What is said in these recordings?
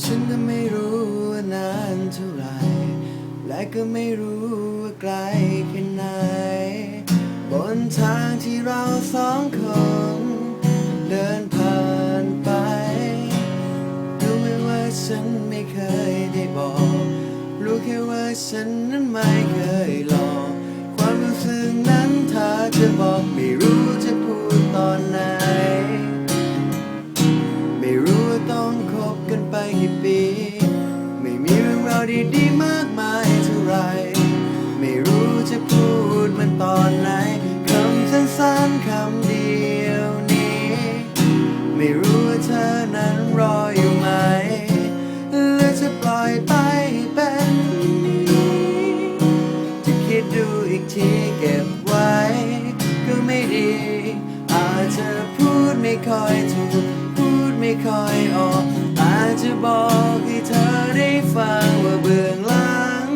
ฉันก็ไม่รู้ว่านานเท่าไร่และก็ไม่รู้ว่าไกลแค่ไหน บนทางที่เราสองคนเดินผ่านไปรู้ไหมว่าฉันไม่เคยได้บอก รู้แค่ว่าฉันนั้นไม่เคยลอง ไม่ดี อาจจะพูดไม่ค่อยถูก พูดไม่ค่อยออก อาจจะบอกให้เธอได้ฟังว่าเบื้องหลัง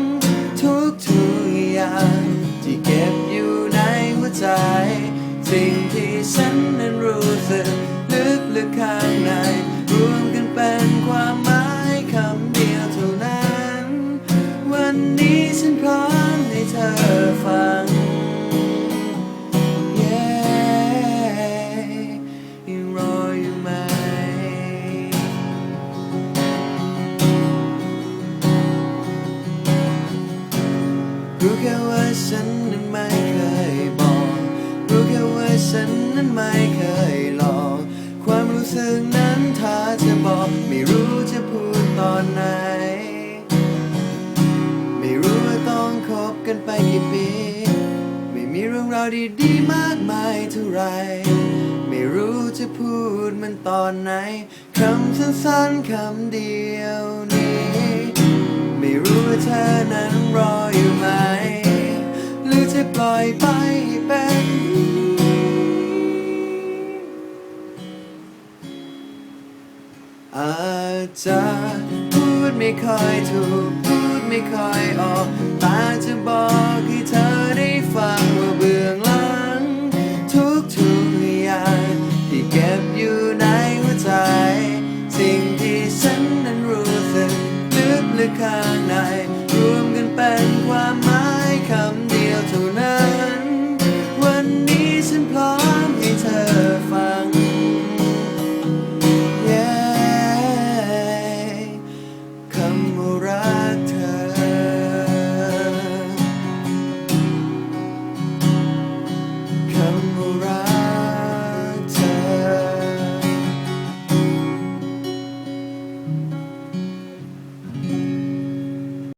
ทุกทุกอย่างที่เก็บอยู่ในหัวใจ สิ่งที่ฉันนั้น ฉันนั้นไม่เคยบอกรู้แค่ว่าฉันนั้นไม่เคยหลอกความรู้สึกนั้นถ้าจะบอกไม่รู้จะพูดตอนไหน ไม่รู้ว่าต้องคบกันไปกี่ปี ไม่มีเรื่องราวดีๆมากมายเท่าไรไม่รู้จะพูดมันตอนไหนคำสั้นๆคำเดียวนี้ ไม่รู้ว่าเธอนั้นรอ จะปล่อยไปเป็นอาจจะพูดไม่ค่อยถูก พูดไม่ค่อยออก แต่จะบอกให้เธอได้ฟังว่าเบื้องหลัง ทุกทุกอย่างที่เก็บอยู่ในหัวใจ สิ่งที่ฉันนั้นรู้สึกลึกลึกข้างใน รวมกันเป็นความหมายคำ